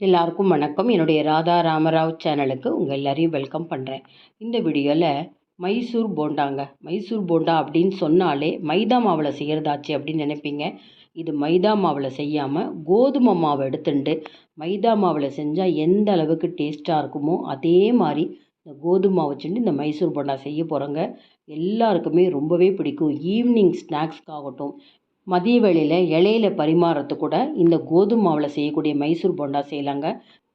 எல்லாருக்கும் வணக்கம். என்னுடைய ராதா ராமராவ் சேனலுக்கு உங்கள் எல்லாரையும் வெல்கம் பண்ணுறேன் இந்த வீடியோவில் மைசூர் போண்டாங்க. மைசூர் போண்டா அப்படின்னு சொன்னாலே மைதா மாவில் செய்கிறதாச்சு அப்படின்னு நினைப்பீங்க. இது மைதா மாவில் செய்யாமல் கோதுமை மாவை எடுத்துட்டு மைதா மாவில் செஞ்சால் எந்த அளவுக்கு டேஸ்ட்டாக இருக்குமோ அதே மாதிரி இந்த கோதுமை வச்சுட்டு இந்த மைசூர் போண்டா செய்ய போகிறோங்க எல்லாருக்குமே ரொம்பவே பிடிக்கும். ஈவினிங் ஸ்நாக்ஸ்க்காகட்டும் மதிய வேளையில் இலையில பரிமாறுறது கூட இந்த கோதுமை மாவில் செய்யக்கூடிய மைசூர் போண்டா செய்யலாங்க.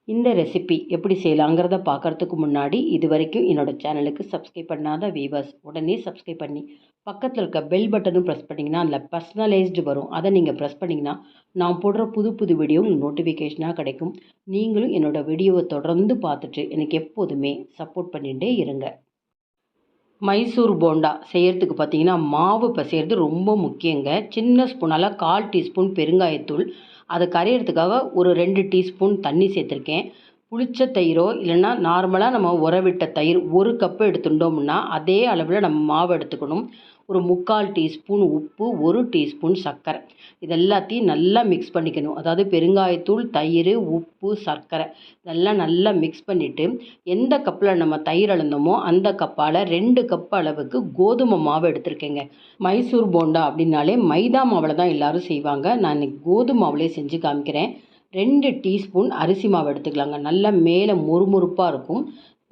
இந்த ரெசிபி எப்படி செய்யலாங்கிறத பார்க்குறதுக்கு முன்னாடி இது வரைக்கும் என்னோடய சேனலுக்கு சப்ஸ்கிரைப் பண்ணாத வீவர்ஸ் உடனே சப்ஸ்கிரைப் பண்ணி பக்கத்தில் இருக்க பெல் பட்டனும் ப்ரெஸ் பண்ணிங்கன்னா அதில் பர்சனலைஸ்டு வரும். அதை நீங்கள் ப்ரெஸ் பண்ணிங்கன்னா நான் போடுற புது புது வீடியோ உங்களுக்கு நோட்டிஃபிகேஷனாக கிடைக்கும். நீங்களும் என்னோடய வீடியோவை தொடர்ந்து பார்த்துட்டு எனக்கு எப்போதுமே சப்போர்ட் பண்ணிகிட்டே இருங்க. மைசூர் போண்டா செய்கிறதுக்கு பார்த்தீங்கன்னா மாவு பசையிறது ரொம்ப முக்கியங்க. சின்ன ஸ்பூனால் கால் டீஸ்பூன் பெருங்காயத்தூள். அதை கரையிறதுக்காக ஒரு ரெண்டு டீஸ்பூன் தண்ணி சேர்த்துருக்கேன். புளிச்ச தயிரோ இல்லைன்னா நார்மலாக நம்ம உரவிட்ட தயிர் ஒரு கப்பு எடுத்துட்டோம்னா அதே அளவில் நம்ம மாவு எடுத்துக்கணும். ஒரு முக்கால் டீஸ்பூன் உப்பு ஒரு டீஸ்பூன் சர்க்கரை. இது எல்லாத்தையும் நல்லா மிக்ஸ் பண்ணிக்கணும். அதாவது பெருங்காயத்தூள் தயிர் உப்பு சர்க்கரை இதெல்லாம் நல்லா மிக்ஸ் பண்ணிவிட்டு எந்த கப்பில் நம்ம தயிர் அளந்தோமோ அந்த கப்பால் ரெண்டு கப் அளவுக்கு கோதுமை மாவு எடுத்திருக்கேங்க. மைசூர் போண்டா அப்படின்னாலே மைதா மாவில் தான் எல்லோரும் செய்வாங்க. நான் இன்னைக்கு கோதுமை மாவுலேயே செஞ்சு காமிக்கிறேன். ரெண்டு டீஸ்பூன் அரிசி மாவு எடுத்துக்கலாங்க. நல்லா மேலே மொறுமொறுப்பாக இருக்கும்.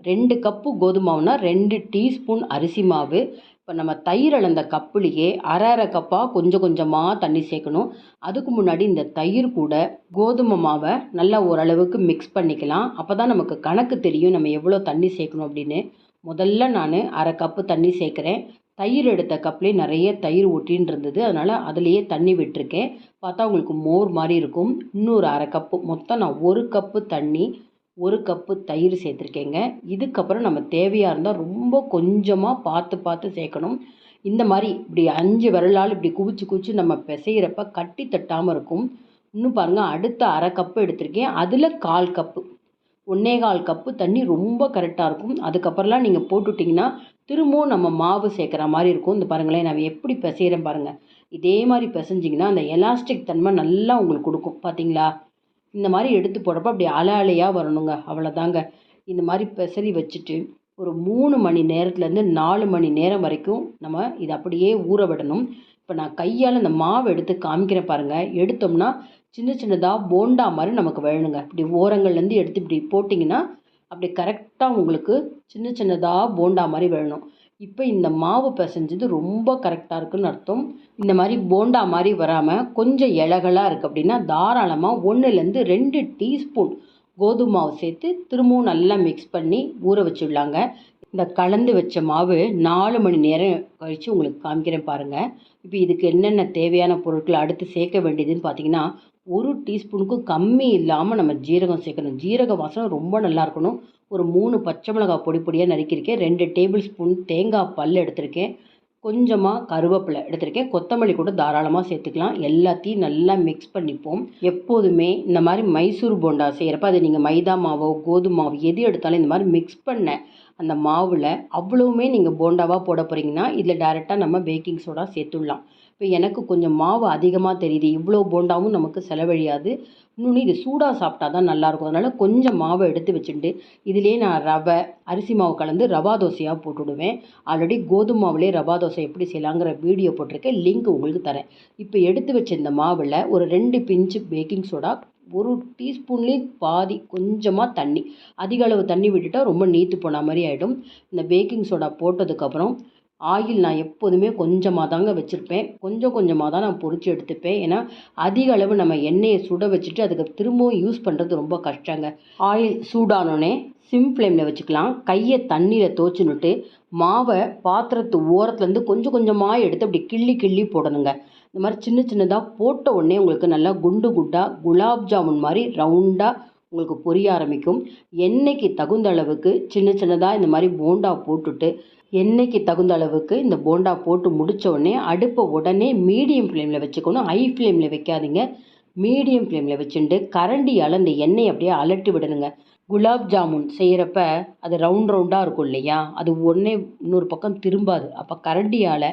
ரெண்டு கப்பு கோதுமை மாவுனா ரெண்டு டீஸ்பூன் அரிசி மாவு. இப்போ நம்ம தயிர் அளந்த கப்புலேயே அரை அரை கப்பாக கொஞ்சம் கொஞ்சமாக தண்ணி சேர்க்கணும். அதுக்கு முன்னாடி இந்த தயிர் கூட கோதுமை மாவை நல்லா ஓரளவுக்கு மிக்ஸ் பண்ணிக்கலாம். அப்போ தான் நமக்கு கணக்கு தெரியும் நம்ம எவ்வளோ தண்ணி சேர்க்கணும் அப்படின்னு. முதல்ல நான் அரை கப்பு தண்ணி சேர்க்குறேன். தயிர் எடுத்த கப்லேயே நிறைய தயிர் ஒட்டின்னு இருந்தது அதனால் அதுலேயே தண்ணி விட்டுருக்கேன். பார்த்தா உங்களுக்கு மோர் மாதிரி இருக்கும். இன்னொரு அரை கப்பு மொத்தம் நான் ஒரு கப்பு தண்ணி ஒரு கப்பு தயிர் சேர்த்துருக்கேங்க. இதுக்கப்புறம் நம்ம தேவையாக இருந்தால் ரொம்ப கொஞ்சமாக பார்த்து பார்த்து சேர்க்கணும். இந்த மாதிரி இப்படி அஞ்சு விரலால் இப்படி குவிச்சு குவிச்சு நம்ம பிசைகிறப்ப கட்டி தட்டாமல் இருக்கும். இன்னும் பாருங்கள் அடுத்த அரை கப்பு எடுத்திருக்கேன். அதில் கால் கப்பு. ஒன்றே கால் கப்பு தண்ணி ரொம்ப கரெக்டாக இருக்கும். அதுக்கப்புறம்லாம் நீங்கள் போட்டுட்டிங்கன்னா திரும்பவும் நம்ம மாவு சேர்க்குற மாதிரி இருக்கும். இந்த பாருங்களேன் நான் எப்படி பிசைகிறேன் பாருங்கள் இதே மாதிரி பிசைஞ்சிங்கன்னா அந்த எலாஸ்டிக் தன்மை நல்லா உங்களுக்கு கொடுக்கும். பார்த்தீங்களா இந்த மாதிரி எடுத்து போடுறப்ப அப்படி அலை அலையாக வரணுங்க. அவ்வளோதாங்க இந்த மாதிரி பிசறி வச்சுட்டு ஒரு மூணு மணி நேரத்துலேருந்து நாலு மணி நேரம் வரைக்கும் நம்ம இதை அப்படியே ஊற விடணும். இப்போ நான் கையால் இந்த மாவு எடுத்து காமிக்கிறேன் பாருங்கள் எடுத்தோம்னா சின்ன சின்னதாக போண்டா மாதிரி நமக்கு வேணுங்க. இப்படி ஓரங்கள்லேருந்து எடுத்து இப்படி போட்டிங்கன்னா அப்படி கரெக்டாக உங்களுக்கு சின்ன சின்னதாக போண்டா மாதிரி வேணும். இப்போ இந்த மாவு பிசைஞ்சது ரொம்ப கரெக்டாக இருக்குதுன்னு அர்த்தம். இந்த மாதிரி போண்டா மாதிரி வராமல் கொஞ்சம் இலகலாக இருக்குது அப்படின்னா தாராளமாக ஒன்றுலேருந்து ரெண்டு டீஸ்பூன் கோதுமை மாவு சேர்த்து திரும்பவும் நல்லா மிக்ஸ் பண்ணி ஊற வச்சுடலாங்க. இந்த கலந்து வச்ச மாவு நாலு மணி நேரம் கழித்து உங்களுக்கு காமிக்கிறேன் பாருங்கள் இப்போ இதுக்கு என்னென்ன தேவையான பொருட்களை அடுத்து சேர்க்க வேண்டியதுன்னு பார்த்தீங்கன்னா ஒரு டீஸ்பூனுக்கும் கம்மி இல்லாமல் நம்ம ஜீரகம் சேர்க்கணும். ஜீரக வாசனை ரொம்ப நல்லா இருக்கணும். ஒரு மூணு பச்சை மிளகாய் பொடி பொடியாக நறுக்கியிருக்கேன். ரெண்டு டேபிள் ஸ்பூன் தேங்காய் பல் எடுத்திருக்கேன். கொஞ்சமாக கருவேப்பிலை எடுத்திருக்கேன். கொத்தமல்லி கூட தாராளமாக சேர்த்துக்கலாம். எல்லாத்தையும் நல்லா மிக்ஸ் பண்ணிப்போம். எப்போதுமே இந்த மாதிரி மைசூர் போண்டா செய்கிறப்ப அது நீங்கள் மைதா மாவோ கோதுமை மாவு எது எடுத்தாலும் இந்த மாதிரி மிக்ஸ் பண்ண அந்த மாவில் அவ்வளவுமே நீங்கள் போண்டாவாக போட போகிறீங்கன்னா இதில் டேரெக்டாக நம்ம பேக்கிங் சோடா சேர்த்துடலாம். இப்போ எனக்கு கொஞ்சம் மாவு அதிகமாக தெரியுது. இவ்வளோ போண்டாவும் நமக்கு செலவழியாது. இன்னொன்று இது சூடாக சாப்பிட்டா தான் நல்லாயிருக்கும். அதனால் கொஞ்சம் மாவை எடுத்து வச்சுட்டு இதிலே நான் ரவை அரிசி மாவு கலந்து ரவா தோசையாக போட்டுவிடுவேன் ஆல்ரெடி கோதுமை மாவுலேயே ரவா தோசை எப்படி செய்யலாங்கிற வீடியோ போட்டிருக்கேன். லிங்க் உங்களுக்கு தரேன். இப்போ எடுத்து வச்ச இந்த மாவில் ஒரு ரெண்டு பிஞ்சு பேக்கிங் சோடா ஒரு டீஸ்பூன்லேயும் பாதி கொஞ்சமாக தண்ணி. அதிக அளவு தண்ணி விட்டுட்டால் ரொம்ப நீத்து போன மாதிரி ஆகிடும் இந்த பேக்கிங் சோடா போட்டதுக்கப்புறம் ஆயில் நான் எப்போதுமே கொஞ்சமாக தாங்க வச்சுருப்பேன். கொஞ்சம் கொஞ்சமாக தான் நான் பொறிச்சு எடுத்துப்பேன். ஏன்னா அதிக அளவு நம்ம எண்ணெயை சுட வச்சுட்டு அதுக்கு திரும்பவும் யூஸ் பண்ணுறது ரொம்ப கஷ்டங்க. ஆயில் சூடானோடனே சிம் ஃப்ளேமில் வச்சுக்கலாம். கையை தண்ணியில் தோச்சுனுட்டு மாவை பாத்திரத்து ஓரத்துலேருந்து கொஞ்சம் கொஞ்சமாக எடுத்து அப்படி கிள்ளி கிள்ளி போடணுங்க. இந்த மாதிரி சின்ன சின்னதாக போட்ட உடனே உங்களுக்கு நல்லா குண்டு குண்டாக குலாப் ஜாமுன் மாதிரி ரவுண்டாக உங்களுக்கு பொரிய ஆரம்பிக்கும். எண்ணெய்க்கு தகுந்த அளவுக்கு சின்ன சின்னதாக இந்த மாதிரி போண்டா போட்டுட்டு எண்ணெய்க்கு தகுந்த அளவுக்கு இந்த போண்டா போட்டு முடித்த உடனே அடுப்பை உடனே மீடியம் ஃப்ளேமில் வச்சுக்கணும். ஹை ஃப்ளேமில் வைக்காதீங்க. மீடியம் ஃப்ளேமில் வச்சுட்டு கரண்டியால் இந்த எண்ணெயை அப்படியே அலட்டி விடணுங்க. குலாப் ஜாமுன் செய்கிறப்ப அது ரவுண்ட் ரவுண்டாக இருக்கும் இல்லையா? அது ஒன்றே இன்னொரு பக்கம் திரும்பாது. அப்போ கரண்டியால்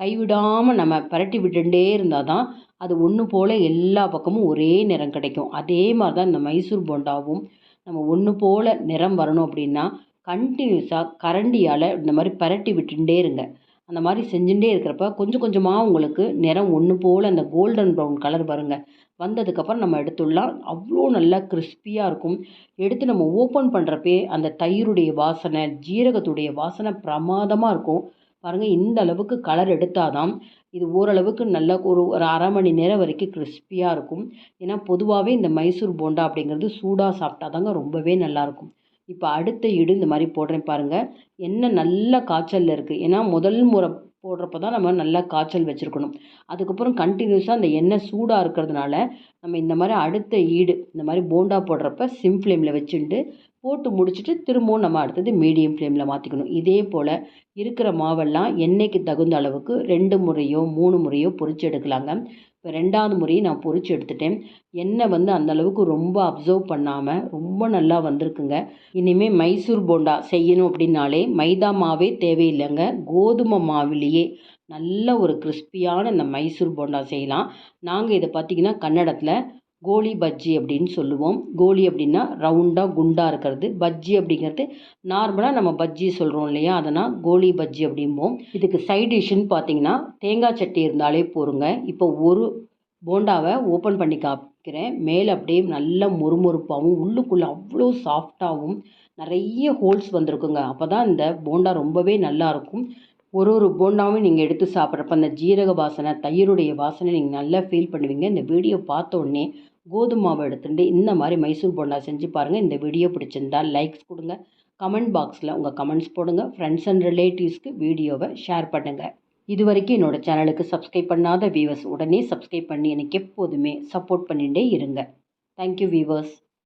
கைவிடாமல் நம்ம பரட்டி விட்டுட்டே இருந்தால் தான் அது ஒன்று போல் எல்லா பக்கமும் ஒரே நிறம் கிடைக்கும். அதே மாதிரி தான் இந்த மைசூர் போண்டாவும் நம்ம ஒன்று போல் நிறம் வரணும் அப்படின்னா கண்டினியூஸாக கரண்டியால் இந்த மாதிரி பரட்டி விட்டுட்டே இருங்க. அந்த மாதிரி செஞ்சுட்டே இருக்கிறப்ப கொஞ்சம் கொஞ்சமாக உங்களுக்கு நிறம் ஒன்று போல் அந்த கோல்டன் ப்ரௌன் கலர் வருங்க. வந்ததுக்கப்புறம் நம்ம எடுத்துடலாம். அவ்வளோ நல்லா கிறிஸ்பியாக இருக்கும். எடுத்து நம்ம ஓப்பன் பண்ணுறப்பே அந்த தயிருடைய வாசனை ஜீரகத்துடைய வாசனை பிரமாதமாக இருக்கும். பாருங்கள் இந்த அளவுக்கு கலர் எடுத்தால் தான் இது ஓரளவுக்கு நல்ல ஒரு ஒரு அரை மணி நேரம் வரைக்கும் கிறிஸ்பியாக இருக்கும். ஏன்னா பொதுவாகவே இந்த மைசூர் போண்டா அப்படிங்கிறது சூடாக சாப்பிட்டா தாங்க ரொம்பவே நல்லாயிருக்கும் இப்போ அடுத்த ஈடு இந்த மாதிரி போடுறேன் பாருங்கள் எண்ணெய் நல்ல காய்ச்சலில் இருக்குது ஏன்னா முதல் முறை போடுறப்ப தான் நம்ம நல்லா காய்ச்சல் வச்சுருக்கணும். அதுக்கப்புறம் கண்டினியூஸாக அந்த எண்ணெய் சூடாக இருக்கிறதுனால நம்ம இந்த மாதிரி அடுத்த ஈடு இந்த மாதிரி போண்டா போடுறப்ப சிம் ஃப்ளேமில் வச்சுண்டு போட்டு முடிச்சுட்டு திரும்பவும் நம்ம அடுத்தது மீடியம் ஃப்ளேமில் மாற்றிக்கணும் இதே போல் இருக்கிற மாவெல்லாம் எண்ணெய்க்கு தகுந்த அளவுக்கு ரெண்டு முறையோ மூணு முறையோ பொரித்து எடுக்கலாங்க. இப்போ ரெண்டாவது முறையும் நான் பொரித்து எடுத்துட்டேன். எண்ணெய் வந்து அந்தளவுக்கு ரொம்ப அப்சர்வ் பண்ணாமல் ரொம்ப நல்லா வந்திருக்குங்க. இனிமேல் மைசூர் போண்டா செய்யணும் அப்படின்னாலே மைதா மாவே தேவையில்லைங்க. கோதுமை மாவிலேயே நல்ல ஒரு கிறிஸ்பியான இந்த மைசூர் போண்டா செய்யலாம். நாங்கள் இதை பார்த்திங்கன்னா கன்னடத்தில் கோலி பஜ்ஜி அப்படின்னு சொல்லுவோம். கோலி அப்படின்னா ரவுண்டாக குண்டாக இருக்கிறது. பஜ்ஜி அப்படிங்கிறது நார்மலாக நம்ம பஜ்ஜி சொல்கிறோம் இல்லையா? அதனால் கோலி பஜ்ஜி அப்படிம்போம். இதுக்கு சைட் டிஷ்ஷுன்னு பார்த்தீங்கன்னா தேங்காய் சட்னி இருந்தாலே போருங்க. இப்போ ஒரு போண்டாவை ஓப்பன் பண்ணி காப்பிக்கிறேன் மேலே அப்படியே நல்ல மொறுமொறுப்பாகவும் உள்ளுக்குள்ளே அவ்வளோ சாஃப்டாகவும் நிறைய ஹோல்ஸ் வந்திருக்குங்க. அப்போ தான் இந்த போண்டா ரொம்பவே நல்லாயிருக்கும் ஒரு ஒரு போண்டாவும் நீங்கள் எடுத்து சாப்பிட்றப்ப அந்த ஜீரக வாசனை தயிருடைய வாசனை நீங்கள் நல்லா ஃபீல் பண்ணுவீங்க. இந்த வீடியோ பார்த்த உடனே கோதுமை மாவு எடுத்துட்டு இந்த மாதிரி மைசூர் போண்டா செஞ்சு பாருங்கள் இந்த வீடியோ பிடிச்சிருந்தா லைக்ஸ் கொடுங்க. கமெண்ட் பாக்ஸில் உங்கள் கமெண்ட்ஸ் போடுங்க. ஃப்ரெண்ட்ஸ் அண்ட் ரிலேட்டிவ்ஸ்க்கு வீடியோவை ஷேர் பண்ணுங்கள் இது வரைக்கும் என்னோடய சேனலுக்கு சப்ஸ்கிரைப் பண்ணாத வியூவர்ஸ் உடனே சப்ஸ்கிரைப் பண்ணி எனக்கு எப்போதுமே சப்போர்ட் பண்ணிகிட்டே இருங்க. Thank you viewers